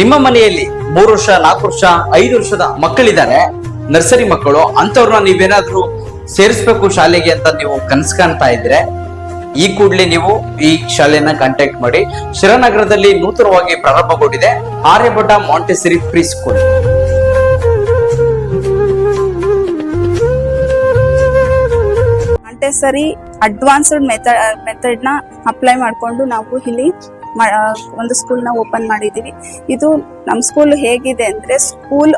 ನಿಮ್ಮ ಮನೆಯಲ್ಲಿ ಮೂರು ವರ್ಷ, ನಾಲ್ಕು ವರ್ಷ, ಐದು ವರ್ಷದ ಮಕ್ಕಳಿದ್ದಾರೆ. ನರ್ಸರಿ ಮಕ್ಕಳು ಅಂತವ್ರನ್ನ ನೀವೇನಾದ್ರೂ ಸೇರಿಸ್ಬೇಕು ಶಾಲೆಗೆ ಅಂತ ನೀವು ಕನಸು ಕಾಣ್ತಾ ಇದ್ರೆ, ಈ ಕೂಡಲೇ ನೀವು ಈ ಶಾಲೆಯನ್ನ ಕಾಂಟ್ಯಾಕ್ಟ್ ಮಾಡಿ. ಶಿರಾನಗರದಲ್ಲಿ ನೂತನವಾಗಿ ಪ್ರಾರಂಭಗೊಂಡಿದೆ Aryabhata montessori pre school montessori advanced method ಮೆಥಡ್ನ apply ಮಾಡಿಕೊಂಡು ನಾವು ಇಲ್ಲಿ ಒಂದು ಸ್ಕೂಲ್ನ ಓಪನ್ ಮಾಡಿದ್ದೀವಿ ಇದು ನಮ್ಮ ಸ್ಕೂಲ್ ಹೇಗಿದೆ ಅಂದರೆ ಸ್ಕೂಲ್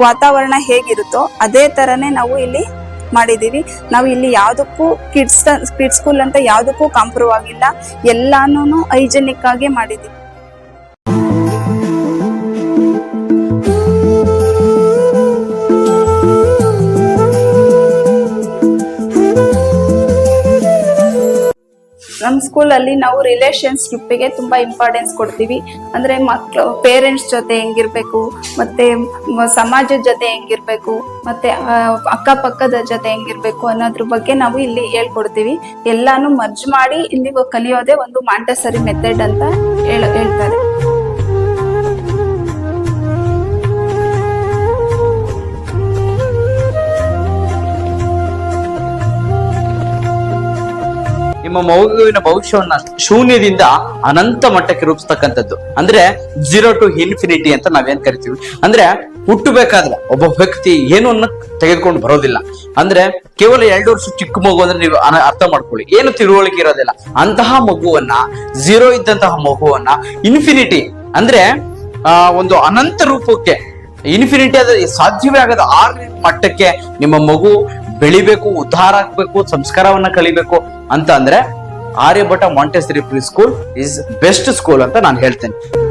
ವಾತಾವರಣ ಹೇಗಿರುತ್ತೋ ಅದೇ ಥರನೇ ನಾವು ಇಲ್ಲಿ ಮಾಡಿದ್ದೀವಿ ನಾವು ಇಲ್ಲಿ ಯಾವುದಕ್ಕೂ ಕಿಡ್ಸ್ ಕಿಡ್ಸ್ ಸ್ಕೂಲ್ ಅಂತ ಯಾವುದಕ್ಕೂ ಕಾಂಪ್ರೂವ್ ಆಗಿಲ್ಲ. ಎಲ್ಲಾನು ಹೈಜೆನಿಕ್ ಆಗಿ ಮಾಡಿದ್ದೀವಿ ನಮ್ಮ ಸ್ಕೂಲಲ್ಲಿ ನಾವು ರಿಲೇಷನ್ಶಿಪ್ಪಿಗೆ ತುಂಬ ಇಂಪಾರ್ಟೆನ್ಸ್ ಕೊಡ್ತೀವಿ. ಅಂದರೆ ಮಕ್ಕಳು ಪೇರೆಂಟ್ಸ್ ಜೊತೆ ಹೆಂಗಿರಬೇಕು, ಮತ್ತೆ ಸಮಾಜದ ಜೊತೆ ಹೆಂಗಿರಬೇಕು, ಮತ್ತೆ ಅಕ್ಕಪಕ್ಕದ ಜೊತೆ ಹೆಂಗಿರಬೇಕು ಅನ್ನೋದ್ರ ಬಗ್ಗೆ ನಾವು ಇಲ್ಲಿ ಹೇಳ್ಕೊಡ್ತೀವಿ. ಎಲ್ಲಾನು ಮರ್ಜ್ ಮಾಡಿ ಇಲ್ಲಿ ಕಲಿಯೋದೇ ಒಂದು ಮಾಂಟಸರಿ ಮೆಥಡ್ ಅಂತ ಹೇಳ, ಹೇಳ್ತಾರೆ. ನಿಮ್ಮ ಮಗುವಿನ ಭವಿಷ್ಯವನ್ನ ಶೂನ್ಯದಿಂದ ಅನಂತ ಮಟ್ಟಕ್ಕೆ ರೂಪಿಸ್ತಕ್ಕಂಥದ್ದು. ಅಂದ್ರೆ ಜೀರೋ ಟು ಇನ್ಫಿನಿಟಿ ಅಂತ ನಾವೇನ್ ಕರಿತೀವಿ? ಅಂದ್ರೆ ಹುಟ್ಟಬೇಕಾದ್ರೆ ಒಬ್ಬ ವ್ಯಕ್ತಿ ಏನನ್ನ ತೆಗೆದುಕೊಂಡು ಬರೋದಿಲ್ಲ. ಅಂದ್ರೆ ಕೇವಲ ಎರಡು ವರ್ಷ ಚಿಕ್ಕ ಮಗು ಅಂದ್ರೆ ನೀವು ಅರ್ಥ ಮಾಡ್ಕೊಳ್ಳಿ. ಏನು ತಿಳುವಳಿಕೆ ಇರೋದಿಲ್ಲ. ಅಂತಹ ಮಗುವನ್ನ ಜೀರೋ ಇದ್ದಂತಹ ಮಗುವನ್ನ ಇನ್ಫಿನಿಟಿ ಅಂದ್ರೆ ಒಂದು ಅನಂತ ರೂಪಕ್ಕೆ ಇನ್ಫಿನಿಟಿ ಅದ ಸಾಧ್ಯವೇ ಆಗದ ಆ ಮಟ್ಟಕ್ಕೆ ನಿಮ್ಮ ಮಗು ಬೆಳಿಬೇಕು, ಉದ್ಧಾರ ಆಗ್ಬೇಕು, ಸಂಸ್ಕಾರವನ್ನ ಕಲಿಬೇಕು ಅಂತ ಅಂದ್ರೆ Aryabhata montessori pre school is best school ಅಂತ ನಾನು ಹೇಳ್ತೇನೆ.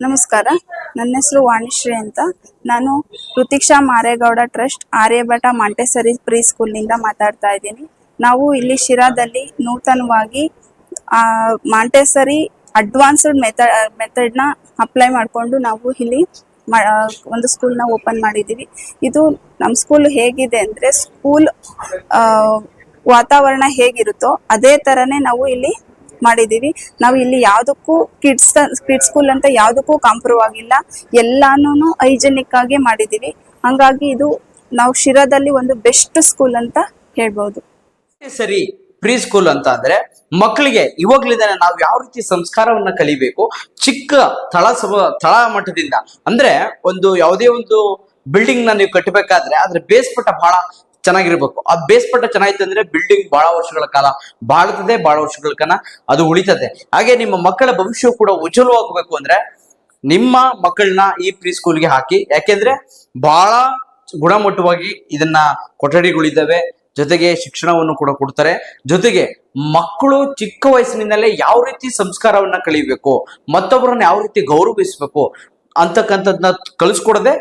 ನಮಸ್ಕಾರ. ನನ್ನ ಹೆಸರು ವಾಣಿಶ್ರೀ ಅಂತ. ನಾನು Rithiksha Maregowda trust Aryabhata montessori pre ಸ್ಕೂಲ್ನಿಂದ ಮಾತಾಡ್ತಾ ಇದ್ದೀನಿ. ನಾವು ಇಲ್ಲಿ ಶಿರಾದಲ್ಲಿ ನೂತನವಾಗಿ ಮಾಂಟೆಸರಿ ಅಡ್ವಾನ್ಸ್ಡ್ ಮೆಥಡ್ ಮೆಥಡ್ನ ಅಪ್ಲೈ ಮಾಡಿಕೊಂಡು ನಾವು ಇಲ್ಲಿ ಒಂದು ಸ್ಕೂಲ್ ಸ್ಕೂಲ್ನ ಓಪನ್ ಮಾಡಿದ್ದೀವಿ. ಇದು ನಮ್ಮ ಸ್ಕೂಲ್ ಹೇಗಿದೆ ಅಂದರೆ ಸ್ಕೂಲ್ ವಾತಾವರಣ ಹೇಗಿರುತ್ತೋ ಅದೇ ಥರನೇ ನಾವು ಇಲ್ಲಿ ಮಾಡಿದ್ದೀವಿ. ನಾವು ಇಲ್ಲಿ ಯಾವುದಕ್ಕೂ ಕಿಡ್ಸ್ ಕಿಡ್ಸ್ ಸ್ಕೂಲ್ ಅಂತ ಯಾವುದಕ್ಕೂ ಕಾಂಪ್ರೂವ್ ಆಗಿಲ್ಲ. ಎಲ್ಲಾನು ಹೈಜೆನಿಕ್ ಆಗಿ ಮಾಡಿದ್ದೀವಿ. ಹಂಗಾಗಿ ಇದು ನಾವು ಶಿರಾದಲ್ಲಿ ಒಂದು ಬೆಸ್ಟ್ ಸ್ಕೂಲ್ ಅಂತ ಹೇಳ್ಬೋದು. ಸರಿ ಪ್ರೀ ಸ್ಕೂಲ್ ಅಂತ ಅಂದ್ರೆ ಮಕ್ಕಳಿಗೆ ಇವಾಗ್ಲಿಂದಾನೆ ನಾವು ಯಾವ ರೀತಿ ಸಂಸ್ಕಾರವನ್ನ ಕಲಿಬೇಕು, ಚಿಕ್ಕ ತಳ ತಳ ಮಟ್ಟದಿಂದ, ಅಂದ್ರೆ ಒಂದು ಯಾವುದೇ ಒಂದು ಬಿಲ್ಡಿಂಗ್ನ ನೀವು ಕಟ್ಟಬೇಕಾದ್ರೆ ಅದ್ರ ಬೇಸ್ಪಟ್ಟ ಬಹಳ ಚೆನ್ನಾಗಿರ್ಬೇಕು. ಆ ಬೇಸ್ಪಟ್ಟ ಚೆನ್ನಾಗಿತ್ತು ಅಂದ್ರೆ ಬಿಲ್ಡಿಂಗ್ ಬಹಳ ವರ್ಷಗಳ ಕಾಲ, ಬಾಳ್ತದೆ ಬಹಳ ವರ್ಷಗಳ ಕಾಲ ಅದು ಉಳಿತದೆ. ಹಾಗೆ ನಿಮ್ಮ ಮಕ್ಕಳ ಭವಿಷ್ಯ ಕೂಡ ಉಜ್ವಲವಾಗಬೇಕು ಅಂದ್ರೆ ನಿಮ್ಮ ಮಕ್ಕಳನ್ನ ಈ ಪ್ರೀ ಸ್ಕೂಲ್ಗೆ ಹಾಕಿ, ಯಾಕೆಂದ್ರೆ ಬಹಳ ಗುಣಮಟ್ಟವಾಗಿ ಇದನ್ನ ಕೊಠಡಿಗಳಿದ್ದಾವೆ ಜೊತೆಗೆ ಶಿಕ್ಷಣವನ್ನು ಕೂಡ ಕೊಡ್ತಾರೆ. ಜೊತೆಗೆ ಮಕ್ಕಳು ಚಿಕ್ಕ ವಯಸ್ಸಿನಿಂದಲೇ ಯಾವ ರೀತಿ ಸಂಸ್ಕಾರವನ್ನ ಕಲಿಬೇಕು, ಮತ್ತೊಬ್ಬರನ್ನ ಯಾವ ರೀತಿ ಗೌರವಿಸಬೇಕು ಅಂತಕ್ಕಂಥದ್ನ ಕಲಿಸ್ಕೊಡದೆ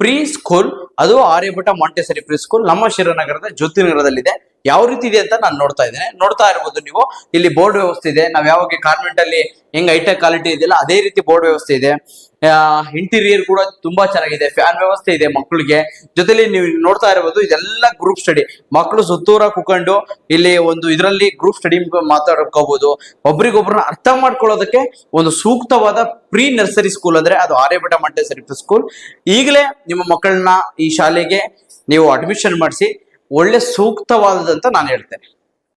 ಪ್ರೀ ಸ್ಕೂಲ್ ಅದು ಆರ್ಯಭಟ ಮಾಂಟೆಸರಿ ಪ್ರೀ ಸ್ಕೂಲ್ ನಮ್ಮ ಶಿವನಗರದ ಜ್ಯೋತಿನಗರದಲ್ಲಿದೆ ಯಾವ ರೀತಿ ಇದೆ ಅಂತ ನಾನು ನೋಡ್ತಾ ಇದ್ದೇನೆ. ನೋಡ್ತಾ ಇರ್ಬೋದು ನೀವು. ಇಲ್ಲಿ ಬೋರ್ಡ್ ವ್ಯವಸ್ಥೆ ಇದೆ. ನಾವು ಯಾವಾಗ ಕಾನ್ವೆಂಟ್ ಅಲ್ಲಿ ಹೆಂಗ್ ಹೈಟೆಕ್ ಕ್ವಾಲಿಟಿ ಇದೆಯಲ್ಲ ಅದೇ ರೀತಿ ಬೋರ್ಡ್ ವ್ಯವಸ್ಥೆ ಇದೆ. ಇಂಟೀರಿಯರ್ ಕೂಡ ತುಂಬಾ ಚೆನ್ನಾಗಿದೆ. ಫ್ಯಾನ್ ವ್ಯವಸ್ಥೆ ಇದೆ ಮಕ್ಕಳಿಗೆ ಜೊತೆಲಿ ನೀವು ನೋಡ್ತಾ ಇರಬಹುದು ಇದೆಲ್ಲ ಗ್ರೂಪ್ ಸ್ಟಡಿ ಮಕ್ಕಳು ಸುತ್ತೂರ ಕುಕೊಂಡು ಇಲ್ಲಿ ಒಂದು ಇದರಲ್ಲಿ ಗ್ರೂಪ್ ಸ್ಟಡಿ ಮಾತಾಡ್ಕೋಬಹುದು ಒಬ್ರಿಗೊಬ್ರನ್ನ ಅರ್ಥ ಮಾಡ್ಕೊಳ್ಳೋದಕ್ಕೆ ಒಂದು ಸೂಕ್ತವಾದ ಪ್ರೀ ನರ್ಸರಿ ಸ್ಕೂಲ್ ಅಂದ್ರೆ ಅದು ಆರ್ಯಭಟ ಮಂಟೇಸರಿ ಸ್ಕೂಲ್ ಈಗಲೇ ನಿಮ್ಮ ಮಕ್ಕಳನ್ನ ಈ ಶಾಲೆಗೆ ನೀವು ಅಡ್ಮಿಷನ್ ಮಾಡಿಸಿ ಒಳ್ಳೆ ಸೂಕ್ತವಾದದಂತ ನಾನು ಹೇಳ್ತೇನೆ.